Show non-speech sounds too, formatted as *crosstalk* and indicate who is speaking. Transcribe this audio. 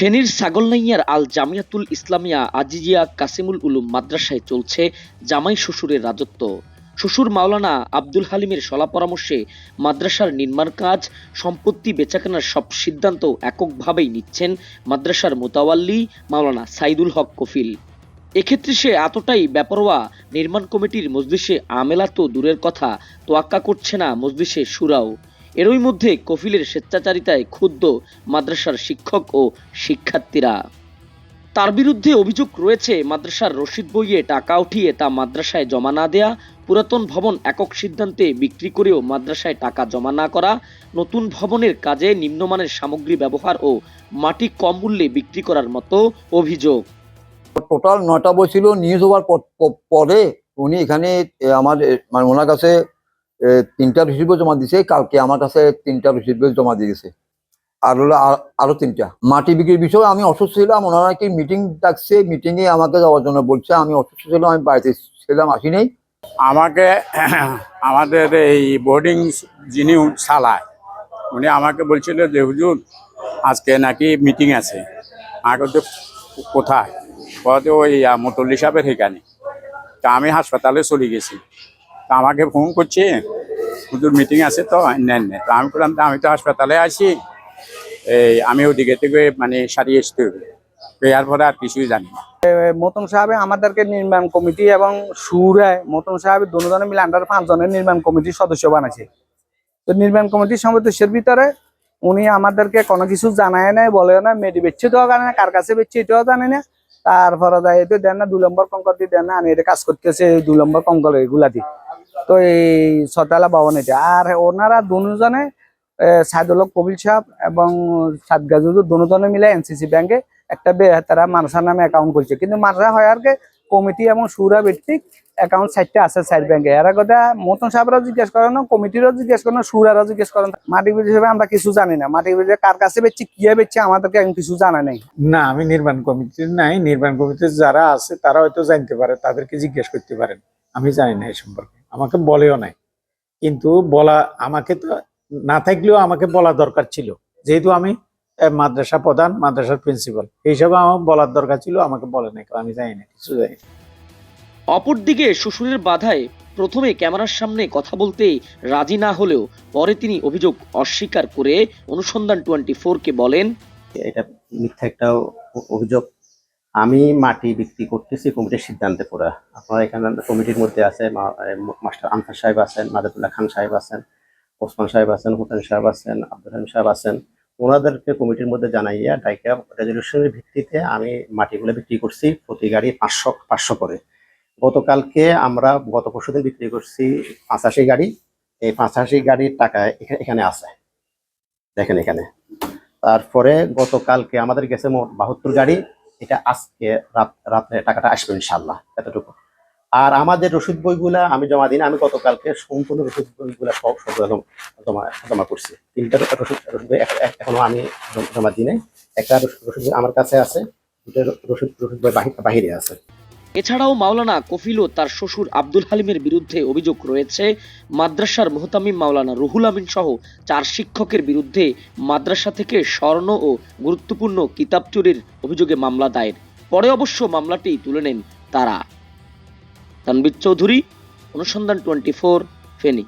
Speaker 1: ফেনীর ছাগলনাইয়ার আল জামিয়াতুল ইসলামিয়া আজিজিয়া কাসিমুল উলুম মাদ্রাসায় চলছে জামাই শ্বশুরের রাজত্ব। শ্বশুর মাওলানা আব্দুল হালিমের সলা পরামর্শে মাদ্রাসার নির্মাণ কাজ, সম্পত্তি বেচাকেনার সব সিদ্ধান্ত এককভাবেই নিচ্ছেন মাদ্রাসার মোতাওয়াল্লি মাওলানা সাইদুল হক কফিল। এক্ষেত্রে সে এতটাই বেপরোয়া, নির্মাণ কমিটির মজলিসে আমেলা তো দূরের কথা, তোয়াক্কা করছে না মজলিসে সুরাও। এরই মধ্যে কফিলের স্বেচ্ছাচারিতায় ক্ষুব্ধ মাদ্রাসার শিক্ষক ও শিক্ষার্থীরা। তার বিরুদ্ধে অভিযোগ রয়েছে, মাদ্রাসার রসিদ বইয়ে টাকা উঠিয়ে তা মাদ্রাসায় জমা না দেয়া, পুরাতন ভবন একক সিদ্ধান্তে বিক্রি করেও মাদ্রাসায় টাকা জমা না করা, নতুন ভবনের কাজে নিম্নমানের সামগ্রী ব্যবহার ও মাটি কম মূল্যে বিক্রি করার মতো অভিযোগ।
Speaker 2: টোটাল নয়টা বই ছিল নিয়ে যাওয়ার পর- উনি এখানে আমার মানে ওনার কাছে তিনটা বই জমা দিছে, কালকে আমার কাছে তিনটা রসিদ জমা দিয়ে গেছে। আর হলো আর- তিনটা। মাটি বিক্রির বিষয়ে আমি অসুস্থ ছিলাম, ওনারা কি মিটিং ডাকছে মিটিং এ আমাকে যাওয়ার জন্য বলছে, আমি অসুস্থ ছিলাম, আমি বাড়িতে ছিলাম, আসি নাই।
Speaker 3: আমাকে *clears throat* আমাদের এই বোর্ডিং যিনি চালায় উনি আমাকে বলছিল যে, হুজুর, আজকে নাকি মিটিং আছে। আমাকে তো কোথায়? কত ওই মতল্লি সাহেবের এখানে। তা আমি হাসপাতালে চলে গেছি। তা আমাকে ফোন করছে হুজুর মিটিং আছে তো, নেন নেন। তা আমি বললাম আমি তো হাসপাতালে আছি। এই, আমি ওদিকে থেকে মানে সারিয়ে আসতে হবে। এর আর কিছুই জানি না।
Speaker 4: মতন সাহেব আমাদেরকে নির্মাণ কমিটি এবং সুরে মতন সাহেব দুজনে মিলে আন্ডার পাঁচজনের নির্মাণ কমিটির সদস্য বানাইছে। তো নির্মাণ কমিটির সদস্যের ভিতরে উনি আমাদেরকে কোনো কিছু জানায় নাই বলে না মেডি বেচছে তো জানে না, কার কাছে বেচছে এটাও জানে না। তারপরে যাই তো দেন না দু নম্বর কঙ্কর দিয়ে দেন না, আমি এটা কাজ করতেছে দুই নম্বর কঙ্কর এগুলা দিয়ে তো এই ছতলা ভবন এটা। আর ওনারা দুজনে সাইদুল হক কবিল সাহেব এবং সাদ গাজুদুর দুজনে মিলে এনসিসি ব্যাংকে একটা তারা মানসার নামে অ্যাকাউন্ট করছে। কিন্তু মানসা হয় আর কি, কমিটি এবং সুরা ভিত্তিক অ্যাকাউন্ট সাইটটা আছে সাইড ব্যাংকে। এরা কথা মতন সাহেবরা জিজ্ঞেস করেন, কমিটিরও জিজ্ঞেস করেন, সুরারও জিজ্ঞেস করেন। মাটি হিসেবে আমরা কিছু জানি না। মাটি বিল কার কাছে বেচছি কি বেচছে, আমাদেরকে এখন কিছু জানা নেই।
Speaker 5: না, আমি নির্মাণ কমিটির নাই। নির্মাণ কমিটির যারা আছে, তারা হয়তো জানতে পারে, তাদেরকে জিজ্ঞেস করতে পারেন। আমি জানি না এই সম্পর্কে। আমাকে বলেও নাই। কিন্তু বলা আমাকে তো না থাকলেও আমাকে বলা দরকার ছিল। যেহেতু আমি মাদ্রাসা প্রধান মাদ্রাসার প্রিন্সিপাল এই হিসাবে আমার বলার দরকার ছিল আমাকে বলে নাই। আমি জানি না কিছু জানি না।
Speaker 1: অপরদিকে শ্বশুরের বাধায় প্রথমে ক্যামেরার সামনে কথা বলতে রাজি না হলেও পরে তিনি অভিযোগ অস্বীকার করে অনুসন্ধান টোয়েন্টি কে বলেন
Speaker 6: এটা মিথ্যা একটা অভিযোগ। আমি মাটি বিক্রি করতেছি কমিটির সিদ্ধান্তে পড়া আপনার এখানে কমিটির মধ্যে আছে মাস্টার আনসার সাহেব আছেন মাদাতুল্লাহ খান সাহেব আছেন, ওসমান সাহেব আছেন, হুসেন সাহেব আছেন, আব্দুল হামিদ সাহেব আছেন। ওনাদেরকে কমিটির মধ্যে জানাইয়া ডাইকা রেজলিউশনের ভিত্তিতে আমি মাটিগুলো বিক্রি করছি প্রতি গাড়ি পাঁচশো পাঁচশো করে। গতকালকে আমরা গত পরশুদিন বিক্রি করছি পাঁচাশি গাড়ি। এই পাঁচাশি গাড়ির টাকা এখানে আছে। দেখেন এখানে। তারপরে গতকালকে আমাদের গেছে মোট বাহাত্তর গাড়ি। এটা আজকে রাত রাত্রে টাকাটা আসবে ইনশাল্লাহ এতটুকু। আর আমাদের রসিদ বইগুলা আমি জমা দিন আমি গতকালকে সম্পূর্ণ রসিদ বইগুলা সব সব জমা জমা করছি। তিনটা রসিদ রসিদ বই এখনও আমি জমা দিই নাই। একটা রসিদ বই আমার কাছে আছে, দুটো রসিদ রসিদ বই বাহি- বাহিরে আছে।
Speaker 1: এছাড়াও মাওলানা কফিলও তার শ্বশুর আব্দুল হালিমের বিরুদ্ধে অভিযোগ রয়েছে, মাদ্রাসার মোহতামিম মাওলানা রুহুল আমিন সহ চার শিক্ষকের বিরুদ্ধে মাদ্রাসা থেকে স্বর্ণ ও গুরুত্বপূর্ণ কিতাব চুরির অভিযোগে মামলা দায়ের। পরে অবশ্য মামলাটি তুলে নেন তারা। তানবির চৌধুরী, অনুসন্ধান টোয়েন্টি ফোর, ফেনী।